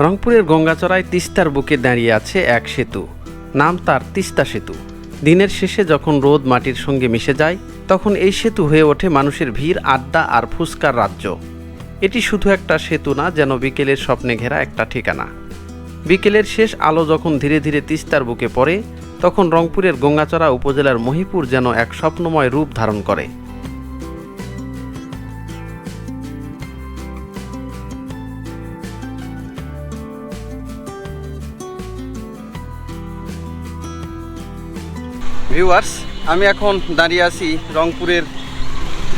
রংপুরের গঙ্গাচড়ায় তিস্তার বুকে দাঁড়িয়ে আছে এক সেতু। নাম তার তিস্তা সেতু। দিনের শেষে যখন রোদ মাটির সঙ্গে মিশে যায়, তখন এই সেতু হয়ে ওঠে মানুষের ভিড়, আড্ডা আর ফুসকার রাজ্য। এটি শুধু একটা সেতু না, যেন বিকেলের স্বপ্নে ঘেরা একটা ঠিকানা। বিকেলের শেষ আলো যখন ধীরে ধীরে তিস্তার বুকে পড়ে, তখন রংপুরের গঙ্গাচড়া উপজেলার মহিপুর যেন এক স্বপ্নময় রূপ ধারণ করে। ভিউয়ার্স আমি এখন দাঁড়িয়ে আছি রংপুরের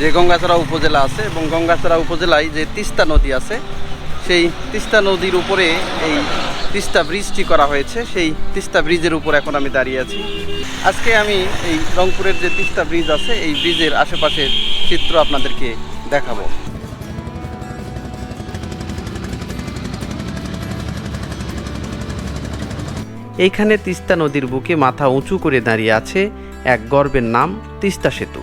যে গঙ্গাচড়া উপজেলা আছে এবং গঙ্গাচড়া উপজেলায় যে তিস্তা নদী আছে, সেই তিস্তা নদীর উপরে এই তিস্তা ব্রিজটি করা হয়েছে। সেই তিস্তা ব্রিজের উপর এখন আমি দাঁড়িয়ে আছি। আজকে আমি এই রংপুরের যে তিস্তা ব্রিজ আছে, এই ব্রিজের আশেপাশের চিত্র আপনাদেরকে দেখাবো। এইখানে তিস্তা নদীর বুকে মাথা উঁচু করে দাঁড়িয়ে আছে এক গর্বের নাম, তিস্তা সেতু।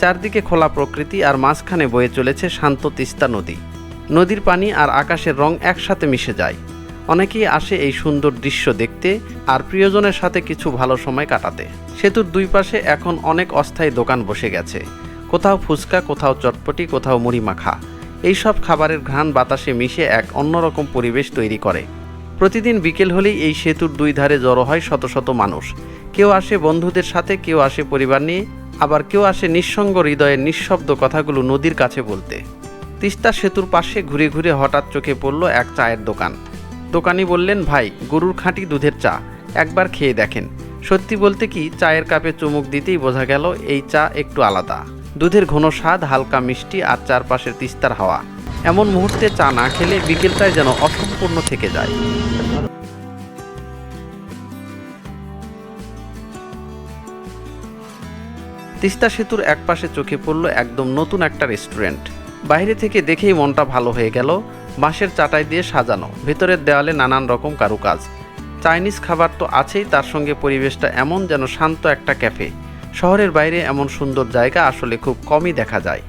চারদিকে খোলা প্রকৃতি আর মাঝখানে বয়ে চলেছে শান্ত তিস্তা নদী। নদীর পানি আর আকাশের রং একসাথে মিশে যায়। অনেকেই আসে এই সুন্দর দৃশ্য দেখতে আর প্রিয়জনের সাথে কিছু ভালো সময় কাটাতে। সেতুর দুই পাশে এখন অনেক অস্থায়ী দোকান বসে গেছে। কোথাও ফুচকা, কোথাও চটপটি, কোথাও মুড়ি মাখা। এইসব খাবারের ঘ্রাণ বাতাসে মিশে এক অন্যরকম পরিবেশ তৈরি করে। প্রতিদিন বিকেল হলেই এই সেতুর দুই ধারে জড়ো হয় শত শত মানুষ। কেউ আসে বন্ধুদের সাথে, কেউ আসে পরিবার নিয়ে, আবার কেউ আসে নিঃসঙ্গ হৃদয়ের নিঃশব্দ কথাগুলো নদীর কাছে বলতে। তিস্তা সেতুর পাশে ঘুরে ঘুরে হঠাৎ চোখে পড়ল এক চায়ের দোকান। দোকানি বললেন, ভাই, গরুর খাঁটি দুধের চা, একবার খেয়ে দেখেন। সত্যি বলতে কি, চায়ের কাপে চুমুক দিতেই বোঝা গেল, এই চা একটু আলাদা। দুধের ঘন স্বাদ, হালকা মিষ্টি আর চারপাশের তিস্তার হাওয়া। এমন মুহূর্তে চা না খেলে বিকেলটায় যেন অসম্পূর্ণ থেকে যায়। তিস্তা সেতুর একপাশে চোখে পড়ল একদম নতুন একটা রেস্টুরেন্ট। বাইরে থেকে দেখেই মনটা ভালো হয়ে গেল, বাঁশের চাটাই দিয়ে সাজানো, ভেতরের দেওয়ালে নানান রকম কারুকাজ। চাইনিজ খাবার তো আছেই, তার সঙ্গে পরিবেশটা এমন যেন শান্ত একটা ক্যাফে। শহরের বাইরে এমন সুন্দর জায়গা আসলে খুব কমই দেখা যায়।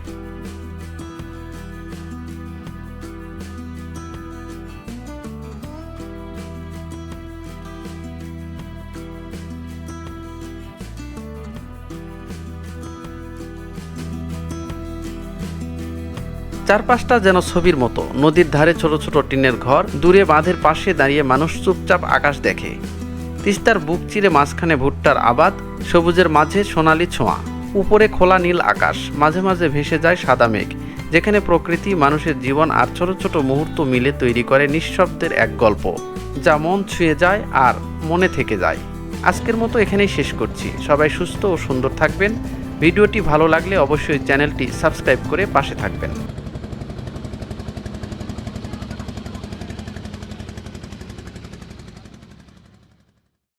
চারপাশটা যেন ছবির মতো। নদীর ধারে ছোট ছোট টিনের ঘর, দূরে বাঁধের পাশে দাঁড়িয়ে মানুষ চুপচাপ আকাশ দেখে। তিস্তার বুক চিরে মাঝখানে ভুট্টার আবাদ, সবুজের মাঝে সোনালি ছোঁয়া। উপরে খোলা নীল আকাশ, মাঝে মাঝে ভেসে যায় সাদা মেঘ, যেখানে প্রকৃতি মানুষের জীবন আর ছোট ছোট মুহূর্ত মিলে তৈরি করে নিঃশব্দের এক গল্প, যা মন ছুঁয়ে যায় আর মনে থেকে যায়। আজকের মতো এখানেই শেষ করছি। সবাই সুস্থ ও সুন্দর থাকবেন। ভিডিওটি ভালো লাগলে অবশ্যই চ্যানেলটি সাবস্ক্রাইব করে পাশে থাকবেন।